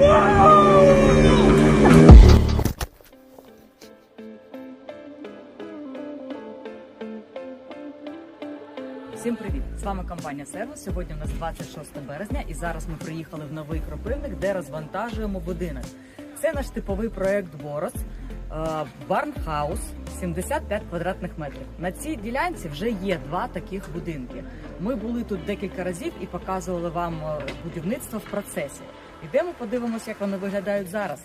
Всім привіт! З вами компанія Сервіс. Сьогодні у нас 26 березня, і зараз ми приїхали в новий кропивник, де розвантажуємо будинок. Це наш типовий проект Борос Барнхаус 75 квадратних метрів. На цій ділянці вже є два таких будинки. Ми були тут декілька разів і показували вам е, будівництво в процесі. Ідемо подивимося, як вони виглядають зараз.